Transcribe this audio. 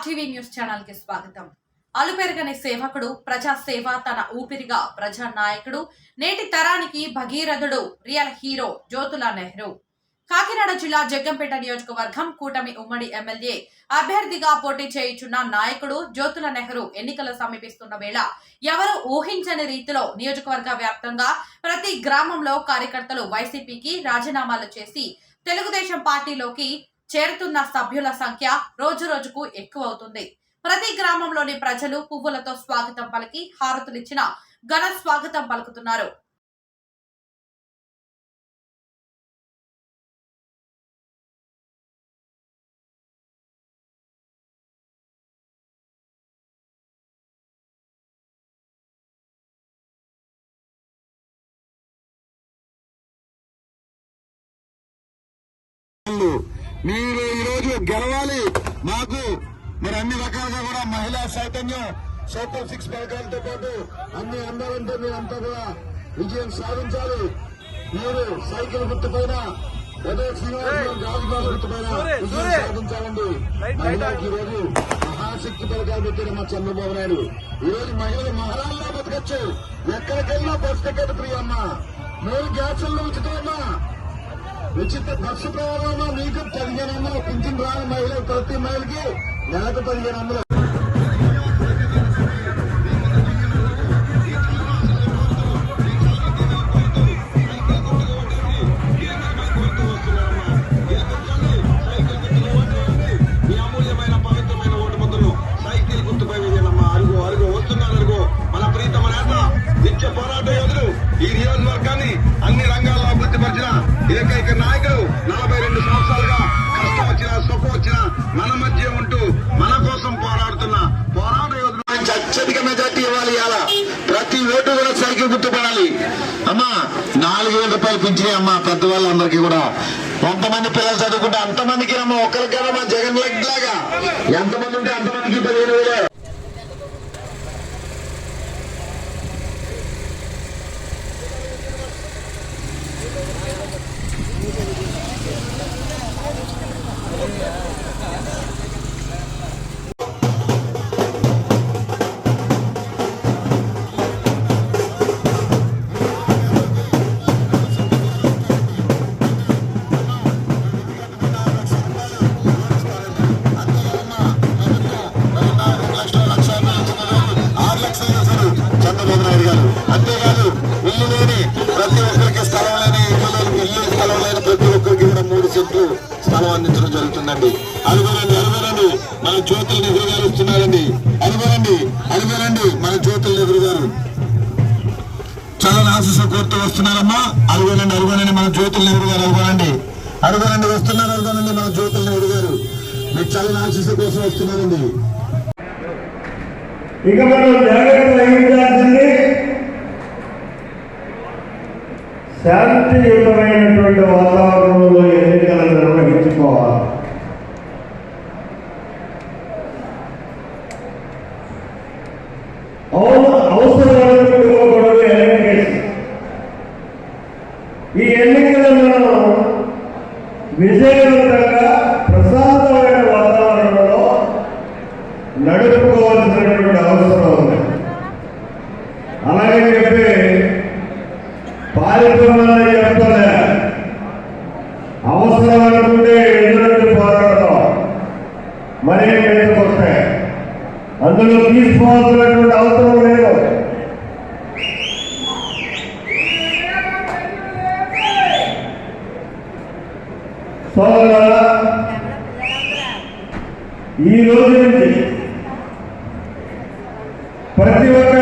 RTV news ఛానల్కి స్వాగతం. అలుపెరగని సేవకుడు ప్రజా సేవ తన ఊపిరిగా ప్రజా నాయకుడు నేటి తరానికి భగీరథుడు రియల్ హీరో జ్యోతుల నెహ్రూ. కాకినాడ జిల్లా జగ్గంపేట నియోజకవర్గం కూటమి ఉమ్మడి ఎమ్మెల్యే అభ్యర్థిగా పోటీ చేయుచున్న నాయకుడు జ్యోతుల నెహ్రూ ఎన్నికలు సమీపిస్తున్న వేళ ఎవరు ఊహించని రీతిలో నియోజకవర్గ వ్యాప్తంగా ప్రతి గ్రామంలో కార్యకర్తలు వైసీపీకి రాజీనామాలు చేసి తెలుగుదేశం పార్టీలోకి చేరుతున్న సభ్యుల సంఖ్య రోజు రోజుకు ఎక్కువ అవుతుంది ప్రతి గ్రామంలోని ప్రజలు పువ్వులతో స్వాగతం పలికి హారతులిచ్చిన ఘన స్వాగతం పలుకుతున్నారు. మీరు ఈరోజు గెలవాలి. మాకు మరి అన్ని రకాలుగా కూడా మహిళా చైతన్యం సూపర్ సిక్స్ పథకాలతో పాటు అన్ని అందాలంటే మీరంతా కూడా విజయం సాధించాలి. మీరు సైకిల్ గుర్తుపైన సాధించాలండి. మహిళలకు ఈ రోజు మహాశక్తి పథకాలు పెట్టిన మా చంద్రబాబు నాయుడు. ఈ రోజు మహిళలు మహారాళ్ళ బతకచ్చు. ఎక్కడికెళ్ళినా బస్ టికెట్ ఫ్రీ అమ్మా. మూడు గ్యాసుల్లో ఉచితమమ్మా ఉచిత బస్సు ప్రయాణంలో మీకు పదిహేను వందలు పింఛన్ రాని మహిళ ప్రతి మహిళకి నెలకు పదిహేను వందలు. అత్యధిక మెజార్టీ ఇవ్వాలి ఇలా ప్రతి ఓటు కూడా సైకిల్ గుర్తుపడాలి. అమ్మా నాలుగు వేల రూపాయలు పెంచినాయి అమ్మా పెద్దవాళ్ళందరికీ కూడా. ఎంతమంది పిల్లలు చదువుకుంటే అంతమందికి అమ్మ ఒక్కరికి కదా మా జగన్ లెగ్ లాగా. ఎంతమంది అంతేకాదు ఇల్లు లేని ప్రతి ఒక్కరికి స్థలం లేని ఇల్లు లేని ఇల్లు స్థలం లేని ప్రతి ఒక్కరికి కూడా మూడు సెంట్లు స్థలం అందించడం జరుగుతుందండి. అడుగురండి అడుగురండి. మన జ్యోతుల నెహ్రూ గారు వస్తున్నారండి అడుగురండి అడుగురండి. మన జ్యోతుల నెహ్రూ గారు చాలా ఆశీస్సు కోరుతూ వస్తున్నారమ్మా. అడుగునండి అడుగునండి మన జ్యోతుల నెహ్రూ గారు అడుగునండి అడుగునండి వస్తున్నారు అడుగునండి మన జ్యోతుల నెహ్రూ గారు మీకు చాలా ఆశీస్సు కోసం వస్తున్నారండి. ఇక మనం శాంతియుతమైనటువంటి వాతావరణంలో పారిపోవాలని చెప్తలే అవసరం అనుకుంటే ఎదురు పోరాడతాం మరి మీదకి వస్తాయి అందులో తీసుకోవాల్సినటువంటి అవసరం లేదు. సోదరులారా ఈ రోజు నుంచి ప్రతి ఒక్క